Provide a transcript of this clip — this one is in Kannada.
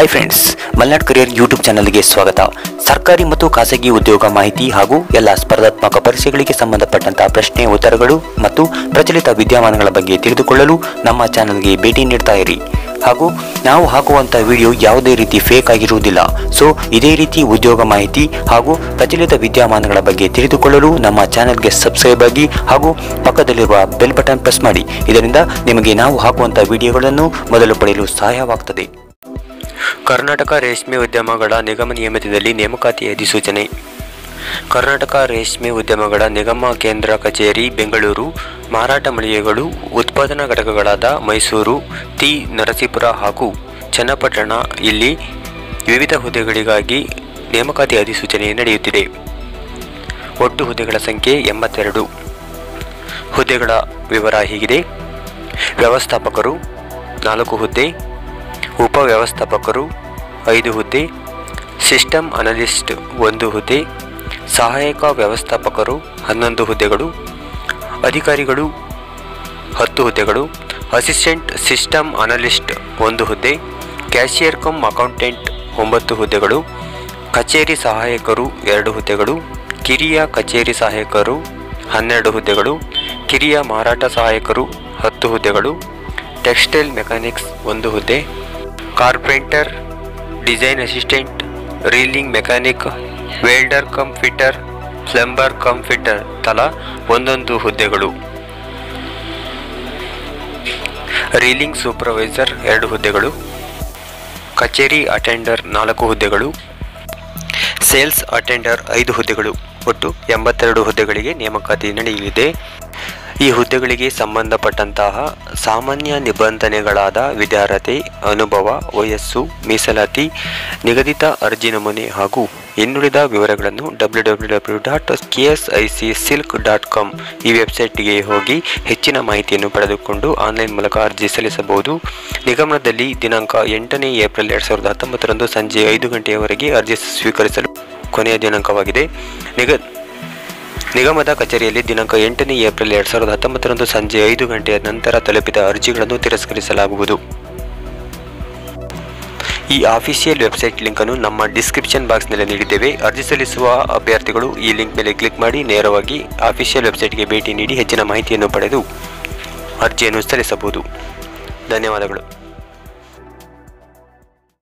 Hi friends Malnad career YouTube ಚಾನಲ್ಗೆ ಸ್ವಾಗತ. ಸರ್ಕಾರಿ ಮತ್ತು ಖಾಸಗಿ ಉದ್ಯೋಗ ಮಾಹಿತಿ ಹಾಗೂ ಎಲ್ಲ ಸ್ಪರ್ಧಾತ್ಮಕ ಪರೀಕ್ಷೆಗಳಿಗೆ ಸಂಬಂಧಪಟ್ಟಂತಹ ಪ್ರಶ್ನೆ, ಉತ್ತರಗಳು ಮತ್ತು ಪ್ರಚಲಿತ ವಿದ್ಯಮಾನಗಳ ಬಗ್ಗೆ ತಿಳಿದುಕೊಳ್ಳಲು ನಮ್ಮ ಚಾನಲ್ಗೆ ಭೇಟಿ ನೀಡ್ತಾ ಇರಿ. ಹಾಗೂ ನಾವು ಹಾಕುವಂಥ ವಿಡಿಯೋ ಯಾವುದೇ ರೀತಿ ಫೇಕ್ ಆಗಿರುವುದಿಲ್ಲ. ಸೊ ಇದೇ ರೀತಿ ಉದ್ಯೋಗ ಮಾಹಿತಿ ಹಾಗೂ ಪ್ರಚಲಿತ ವಿದ್ಯಮಾನಗಳ ಬಗ್ಗೆ ತಿಳಿದುಕೊಳ್ಳಲು ನಮ್ಮ ಚಾನಲ್ಗೆ ಸಬ್ಸ್ಕ್ರೈಬ್ ಆಗಿ ಹಾಗೂ ಪಕ್ಕದಲ್ಲಿರುವ ಬೆಲ್ ಬಟನ್ ಪ್ರೆಸ್ ಮಾಡಿ. ಇದರಿಂದ ನಿಮಗೆ ನಾವು ಹಾಕುವಂಥ ವಿಡಿಯೋಗಳನ್ನು ಮೊದಲು ಪಡೆಯಲು ಸಹಾಯವಾಗುತ್ತದೆ ಕರ್ನಾಟಕ ರೇಷ್ಮೆ ಉದ್ಯಮಗಳ ನಿಗಮ ನಿಯಮಿತದಲ್ಲಿ ನೇಮಕಾತಿ ಅಧಿಸೂಚನೆ. ಕರ್ನಾಟಕ ರೇಷ್ಮೆ ಉದ್ಯಮಗಳ ನಿಗಮ ಕೇಂದ್ರ ಕಚೇರಿ, ಬೆಂಗಳೂರು. ಮಾರಾಟ ಮಳಿಗೆಗಳು, ಉತ್ಪಾದನಾ ಘಟಕಗಳಾದ ಮೈಸೂರು, ಟಿ. ನರಸೀಪುರ ಹಾಗೂ ಚನ್ನಪಟ್ಟಣ. ಇಲ್ಲಿ ವಿವಿಧ ಹುದ್ದೆಗಳಿಗಾಗಿ ನೇಮಕಾತಿ ಅಧಿಸೂಚನೆ ನಡೆಯುತ್ತಿದೆ. ಒಟ್ಟು ಹುದ್ದೆಗಳ ಸಂಖ್ಯೆ ಎಂಬತ್ತೆರಡು. ಹುದ್ದೆಗಳ ವಿವರ ಹೀಗಿದೆ. ವ್ಯವಸ್ಥಾಪಕರು ನಾಲ್ಕು ಹುದ್ದೆ ಉಪವ್ಯವಸ್ಥಾಪಕರು, ಐದು ಹುದ್ದೆ, ಸಿಸ್ಟಮ್ ಅನಲಿಸ್ಟ್ ಒಂದು ಹುದ್ದೆ, ಸಹಾಯಕ ವ್ಯವಸ್ಥಾಪಕರು ಹನ್ನೊಂದು ಹುದ್ದೆಗಳು, ಅಧಿಕಾರಿಗಳು ಹತ್ತು ಹುದ್ದೆಗಳು, ಅಸಿಸ್ಟೆಂಟ್ ಸಿಸ್ಟಮ್ ಅನಲಿಸ್ಟ್ ಒಂದು ಹುದ್ದೆ, ಕ್ಯಾಶಿಯರ್ ಕಮ್ ಅಕೌಂಟೆಂಟ್ ಒಂಬತ್ತು ಹುದ್ದೆಗಳು, ಕಚೇರಿ ಸಹಾಯಕರು ಎರಡು ಹುದ್ದೆಗಳು, ಕಿರಿಯ ಕಚೇರಿ ಸಹಾಯಕರು ಹನ್ನೆರಡು ಹುದ್ದೆಗಳು, ಕಿರಿಯ ಮಾರಾಟ ಸಹಾಯಕರು ಹತ್ತು ಹುದ್ದೆಗಳು, ಟೆಕ್ಸ್ಟೈಲ್ ಮೆಕ್ಯಾನಿಕ್ಸ್ ಒಂದು ಹುದ್ದೆ. Carpenter design assistant reeling mechanic welder cum fitter plumber cum fitter ತಲಾ ಒಂದೊಂದು ಹುದ್ದೆಗಳು. ರೀಲಿಂಗ್ ಸೂಪರ್ವೈಸರ್ ಎರಡು ಹುದ್ದೆಗಳು. ಕಚೇರಿ ಅಟೆಂಡರ್ ನಾಲ್ಕು ಹುದ್ದೆಗಳು. ಸೇಲ್ಸ್ ಅಟೆಂಡರ್ ಐದು ಹುದ್ದೆಗಳು. ಒಟ್ಟು ಎಂಬತ್ತೆರಡು ಹುದ್ದೆಗಳಿಗೆ ನೇಮಕಾತಿ ನಡೆಯಲಿದೆ. ಈ ಹುದ್ದೆಗಳಿಗೆ ಸಂಬಂಧಪಟ್ಟಂತಹ ಸಾಮಾನ್ಯ ನಿಬಂಧನೆಗಳಾದ ವಿದ್ಯಾರ್ಹತೆ, ಅನುಭವ, ವಯಸ್ಸು, ಮೀಸಲಾತಿ, ನಿಗದಿತ ಅರ್ಜಿ ನಮೂನೆ ಹಾಗೂ ಇನ್ನುಳಿದ ವಿವರಗಳನ್ನು W W W dot K S I C silk dot com ಈ ವೆಬ್ಸೈಟ್ಗೆ ಹೋಗಿ ಹೆಚ್ಚಿನ ಮಾಹಿತಿಯನ್ನು ಪಡೆದುಕೊಂಡು ಆನ್ಲೈನ್ ಮೂಲಕ ಅರ್ಜಿ ಸಲ್ಲಿಸಬಹುದು. ನಿಗಮನದಲ್ಲಿ ದಿನಾಂಕ ಎಂಟನೇ ಏಪ್ರಿಲ್ ಎರಡು ಸಾವಿರದ ಹತ್ತೊಂಬತ್ತರಂದು ಸಂಜೆ ಐದು ಗಂಟೆಯವರೆಗೆ ಅರ್ಜಿ ಸ್ವೀಕರಿಸಲು ಕೊನೆಯ ದಿನಾಂಕವಾಗಿದೆ. ನಿಗ ನಿಗಮದ ಕಚೇರಿಯಲ್ಲಿ ದಿನಾಂಕ ಎಂಟನೇ ಏಪ್ರಿಲ್ ಎರಡು ಸಾವಿರದ ಹತ್ತೊಂಬತ್ತರಂದು ಸಂಜೆ ಐದು ಗಂಟೆಯ ನಂತರ ತಲುಪಿದ ಅರ್ಜಿಗಳನ್ನು ತಿರಸ್ಕರಿಸಲಾಗುವುದು. ಈ ಅಫಿಷಿಯಲ್ ವೆಬ್ಸೈಟ್ ಲಿಂಕನ್ನು ನಮ್ಮ ಡಿಸ್ಕ್ರಿಪ್ಷನ್ ಬಾಕ್ಸ್ನಲ್ಲಿ ನೀಡಿದ್ದೇವೆ. ಅರ್ಜಿ ಸಲ್ಲಿಸುವ ಅಭ್ಯರ್ಥಿಗಳು ಈ ಲಿಂಕ್ ಮೇಲೆ ಕ್ಲಿಕ್ ಮಾಡಿ ನೇರವಾಗಿ ಅಫಿಷಿಯಲ್ ವೆಬ್ಸೈಟ್ಗೆ ಭೇಟಿ ನೀಡಿ ಹೆಚ್ಚಿನ ಮಾಹಿತಿಯನ್ನು ಪಡೆದು ಅರ್ಜಿಯನ್ನು ಸಲ್ಲಿಸಬಹುದು. ಧನ್ಯವಾದಗಳು.